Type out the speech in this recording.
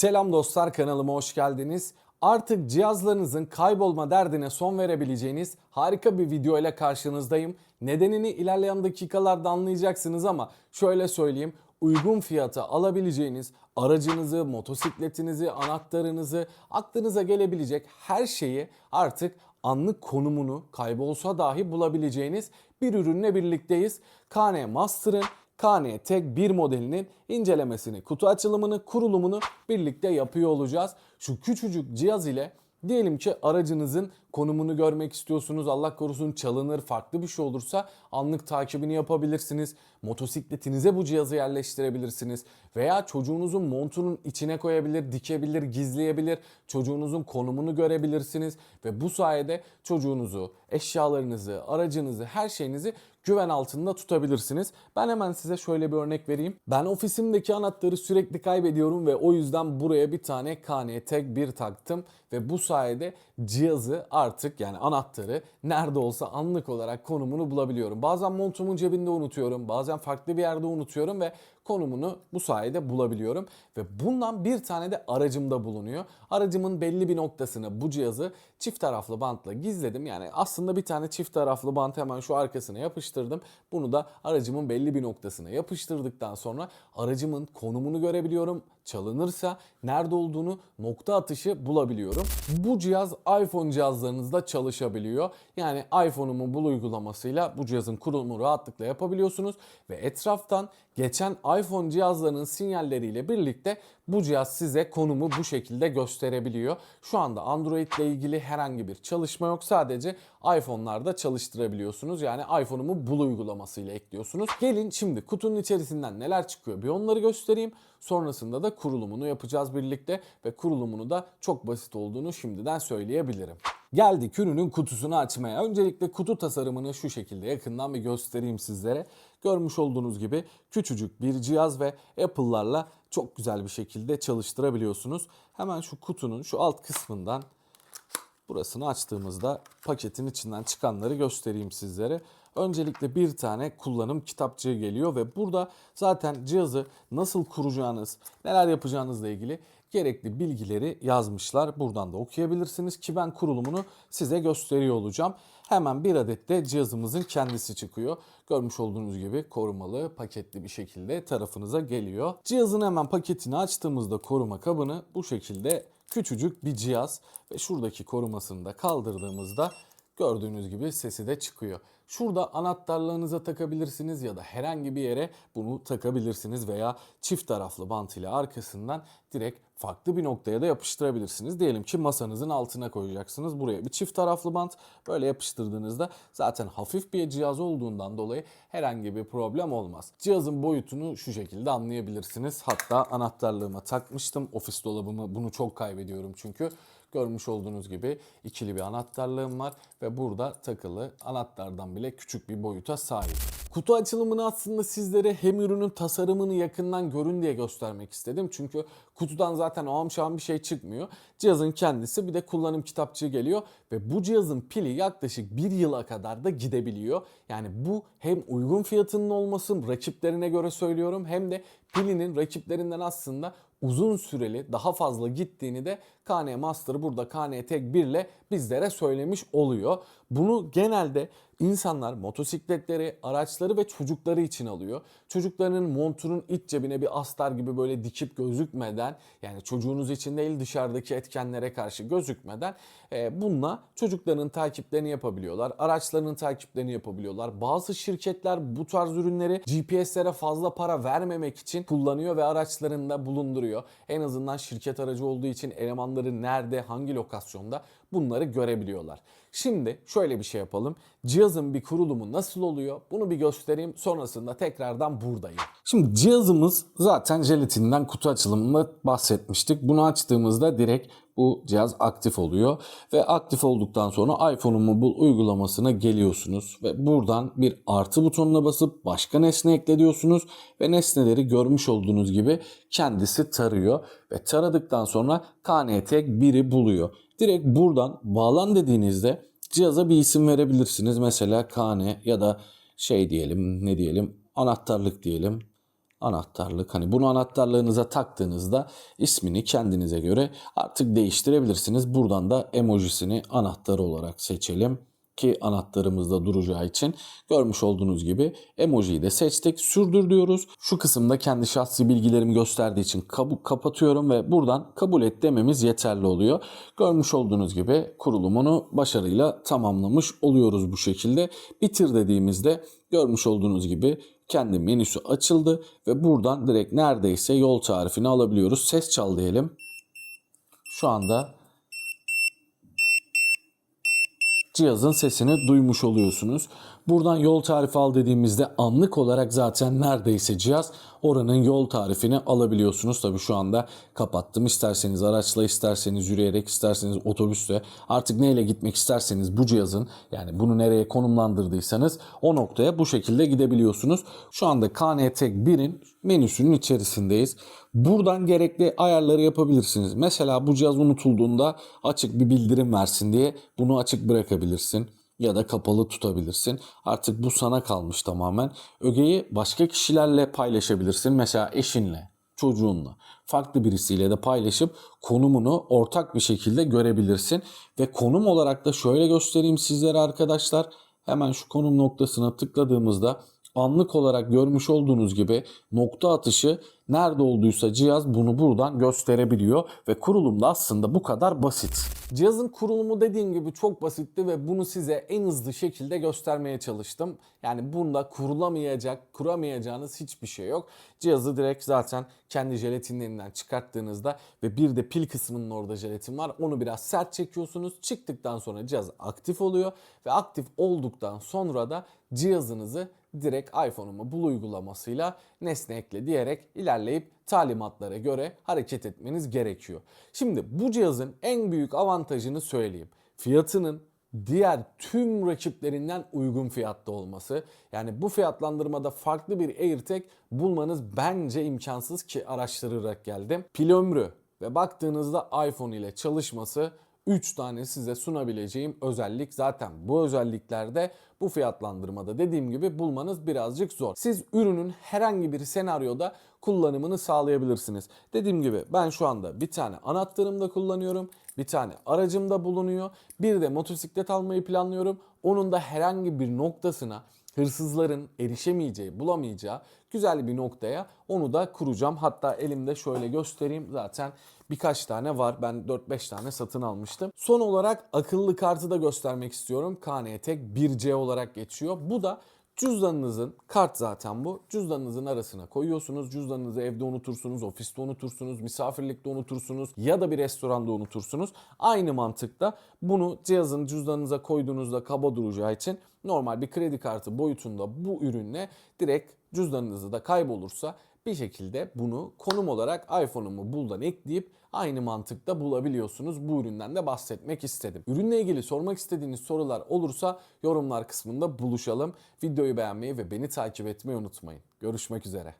Selam dostlar kanalıma hoş geldiniz. Artık cihazlarınızın kaybolma derdine son verebileceğiniz harika bir video ile karşınızdayım. Nedenini ilerleyen dakikalarda anlayacaksınız ama şöyle söyleyeyim. Uygun fiyata alabileceğiniz aracınızı, motosikletinizi, anahtarınızı, aklınıza gelebilecek her şeyi artık anlık konumunu kaybolsa dahi bulabileceğiniz bir ürünle birlikteyiz. KN Master'ın KN Tek 1 modelinin incelemesini, kutu açılımını, kurulumunu birlikte yapıyor olacağız. Şu küçücük cihaz ile diyelim ki aracınızın konumunu görmek istiyorsunuz. Allah korusun çalınır, farklı bir şey olursa anlık takibini yapabilirsiniz. Motosikletinize bu cihazı yerleştirebilirsiniz. Veya çocuğunuzun montunun içine koyabilir, dikebilir, gizleyebilir. Çocuğunuzun konumunu görebilirsiniz. Ve bu sayede çocuğunuzu, eşyalarınızı, aracınızı, her şeyinizi güven altında tutabilirsiniz. Ben hemen size şöyle bir örnek vereyim. Ben ofisimdeki anahtarı sürekli kaybediyorum ve o yüzden buraya bir tane KN Tek 1 taktım ve bu sayede cihazı artık yani anahtarı nerede olsa anlık olarak konumunu bulabiliyorum. Bazen montumun cebinde unutuyorum, bazen farklı bir yerde unutuyorum ve konumunu bu sayede bulabiliyorum. Ve bundan bir tane de aracımda bulunuyor. Aracımın belli bir noktasını bu cihazı çift taraflı bantla gizledim. Yani aslında bir tane çift taraflı bant hemen şu arkasına yapıştırdım. Bunu da aracımın belli bir noktasına yapıştırdıktan sonra aracımın konumunu görebiliyorum. Çalınırsa nerede olduğunu nokta atışı bulabiliyorum. Bu cihaz iPhone cihazlarınızda çalışabiliyor. Yani iPhone'umun bul uygulamasıyla bu cihazın kurulumunu rahatlıkla yapabiliyorsunuz ve etraftan geçen iPhone cihazlarının sinyalleriyle birlikte bu cihaz size konumu bu şekilde gösterebiliyor. Şu anda Android ile ilgili herhangi bir çalışma yok. Sadece iPhone'larda çalıştırabiliyorsunuz. Yani iPhone'umu bul uygulamasıyla ekliyorsunuz. Gelin şimdi kutunun içerisinden neler çıkıyor bir onları göstereyim. Sonrasında da kurulumunu yapacağız birlikte ve kurulumunu da çok basit olduğunu şimdiden söyleyebilirim. Geldik ürünün kutusunu açmaya. Öncelikle kutu tasarımını şu şekilde yakından bir göstereyim sizlere. Görmüş olduğunuz gibi küçücük bir cihaz ve Apple'larla çok güzel bir şekilde çalıştırabiliyorsunuz. Hemen şu kutunun şu alt kısmından burasını açtığımızda paketin içinden çıkanları göstereyim sizlere. Öncelikle bir tane kullanım kitapçığı geliyor ve burada zaten cihazı nasıl kuracağınız, neler yapacağınızla ilgili gerekli bilgileri yazmışlar. Buradan da okuyabilirsiniz ki ben kurulumunu size gösteriyor olacağım. Hemen bir adet de cihazımızın kendisi çıkıyor. Görmüş olduğunuz gibi korumalı, paketli bir şekilde tarafınıza geliyor. Cihazın hemen paketini açtığımızda koruma kabını bu şekilde küçücük bir cihaz ve şuradaki korumasını da kaldırdığımızda gördüğünüz gibi sesi de çıkıyor. Şurada anahtarlarınıza takabilirsiniz ya da herhangi bir yere bunu takabilirsiniz veya çift taraflı bant ile arkasından direkt farklı bir noktaya da yapıştırabilirsiniz. Diyelim ki masanızın altına koyacaksınız. Buraya bir çift taraflı bant böyle yapıştırdığınızda zaten hafif bir cihaz olduğundan dolayı herhangi bir problem olmaz. Cihazın boyutunu şu şekilde anlayabilirsiniz. Hatta anahtarlığıma takmıştım. Ofis dolabımı bunu çok kaybediyorum çünkü. Görmüş olduğunuz gibi ikili bir anahtarlığım var ve burada takılı anahtardan bile küçük bir boyuta sahip. Kutu açılımını aslında sizlere hem ürünün tasarımını yakından görün diye göstermek istedim. Çünkü kutudan zaten o amşan bir şey çıkmıyor. Cihazın kendisi bir de kullanım kitapçığı geliyor ve bu cihazın pili yaklaşık bir yıla kadar da gidebiliyor. Yani bu hem uygun fiyatının olması rakiplerine göre söylüyorum hem de pilinin rakiplerinden aslında uzun süreli daha fazla gittiğini de KN Master burada KN Tek 1 ile bizlere söylemiş oluyor. Bunu genelde insanlar motosikletleri, araçları ve çocukları için alıyor. Çocuklarının montunun iç cebine bir astar gibi böyle dikip gözükmeden yani çocuğunuz için değil dışarıdaki etkenlere karşı gözükmeden e, bununla çocukların takiplerini yapabiliyorlar. Araçlarının takiplerini yapabiliyorlar. Bazı şirketler bu tarz ürünleri GPS'lere fazla para vermemek için kullanıyor ve araçlarında bulunduruyor. En azından şirket aracı olduğu için elemanları nerede, hangi lokasyonda bunları görebiliyorlar. Şimdi şöyle bir şey yapalım. Cihazın bir kurulumu nasıl oluyor? Bunu bir göstereyim. Sonrasında tekrardan buradayım. Şimdi cihazımız zaten jelatinden kutu açılımında bahsetmiştik. Bunu açtığımızda direkt bu cihaz aktif oluyor ve aktif olduktan sonra iPhone'un bul uygulamasına geliyorsunuz ve buradan bir artı butonuna basıp başka nesne ekliyorsunuz ve nesneleri görmüş olduğunuz gibi kendisi tarıyor ve taradıktan sonra KNT 1'i buluyor. Direkt buradan bağlan dediğinizde cihaza bir isim verebilirsiniz. Mesela KN ya da şey diyelim ne diyelim anahtarlık diyelim. Anahtarlık. Hani bunu anahtarlığınıza taktığınızda ismini kendinize göre artık değiştirebilirsiniz. Buradan da emojisini anahtar olarak seçelim ki anahtarımızda duracağı için görmüş olduğunuz gibi emojiyi de seçtik. Sürdür diyoruz. Şu kısımda kendi şahsi bilgilerimi gösterdiği için kabu- kapatıyorum ve buradan kabul et dememiz yeterli oluyor. Görmüş olduğunuz gibi kurulumunu başarıyla tamamlamış oluyoruz bu şekilde. Bitir dediğimizde görmüş olduğunuz gibi kendi menüsü açıldı ve buradan direkt neredeyse yol tarifini alabiliyoruz. Ses çal diyelim. Şu anda cihazın sesini duymuş oluyorsunuz. Buradan yol tarifi al dediğimizde anlık olarak zaten neredeyse cihaz oranın yol tarifini alabiliyorsunuz. Tabii şu anda kapattım. İsterseniz araçla, isterseniz yürüyerek, isterseniz otobüsle artık neyle gitmek isterseniz bu cihazın yani bunu nereye konumlandırdıysanız o noktaya bu şekilde gidebiliyorsunuz. Şu anda KNT 1'in menüsünün içerisindeyiz. Buradan gerekli ayarları yapabilirsiniz. Mesela bu cihaz unutulduğunda açık bir bildirim versin diye bunu açık bırakabilirsin ya da kapalı tutabilirsin. Artık bu sana kalmış tamamen. Ögeyi başka kişilerle paylaşabilirsin. Mesela eşinle, çocuğunla, farklı birisiyle de paylaşıp konumunu ortak bir şekilde görebilirsin. Ve konum olarak da şöyle göstereyim sizlere arkadaşlar. Hemen şu konum noktasına tıkladığımızda anlık olarak görmüş olduğunuz gibi nokta atışı nerede olduysa cihaz bunu buradan gösterebiliyor ve kurulum da aslında bu kadar basit. Cihazın kurulumu dediğim gibi çok basitti ve bunu size en hızlı şekilde göstermeye çalıştım. Yani bunda kurulamayacak, kuramayacağınız hiçbir şey yok. Cihazı direkt zaten kendi jelatinlerinden çıkarttığınızda ve bir de pil kısmının orada jelatin var. Onu biraz sert çekiyorsunuz. Çıktıktan sonra cihaz aktif oluyor ve aktif olduktan sonra da cihazınızı direkt iPhone'uma bul uygulamasıyla nesne ekle diyerek ilerleyip talimatlara göre hareket etmeniz gerekiyor. Şimdi bu cihazın en büyük avantajını söyleyeyim. Fiyatının diğer tüm rakiplerinden uygun fiyatta olması. Yani bu fiyatlandırmada farklı bir AirTag bulmanız bence imkansız ki araştırarak geldim. Pil ömrü ve baktığınızda iPhone ile çalışması 3 tane size sunabileceğim özellik zaten bu özelliklerde bu fiyatlandırmada dediğim gibi bulmanız birazcık zor. Siz ürünün herhangi bir senaryoda kullanımını sağlayabilirsiniz. Dediğim gibi ben şu anda bir tane anahtarımda kullanıyorum. Bir tane aracımda bulunuyor. Bir de motosiklet almayı planlıyorum. Onun da herhangi bir noktasına hırsızların erişemeyeceği, bulamayacağı güzel bir noktaya onu da kuracağım. Hatta elimde şöyle göstereyim. Zaten birkaç tane var. Ben 4-5 tane satın almıştım. Son olarak akıllı kartı da göstermek istiyorum. KNT 1C olarak geçiyor. Bu da Cüzdanınızın kart zaten bu. Cüzdanınızın arasına koyuyorsunuz. Cüzdanınızı evde unutursunuz, ofiste unutursunuz, misafirlikte unutursunuz ya da bir restoranda unutursunuz. Aynı mantıkta bunu cihazın cüzdanınıza koyduğunuzda kaba duracağı için normal bir kredi kartı boyutunda bu ürünle direkt cüzdanınızı da kaybolursa bir şekilde bunu konum olarak iPhone'umu buldan ekleyip aynı mantıkta bulabiliyorsunuz. Bu üründen de bahsetmek istedim. Ürünle ilgili sormak istediğiniz sorular olursa yorumlar kısmında buluşalım. Videoyu beğenmeyi ve beni takip etmeyi unutmayın. Görüşmek üzere.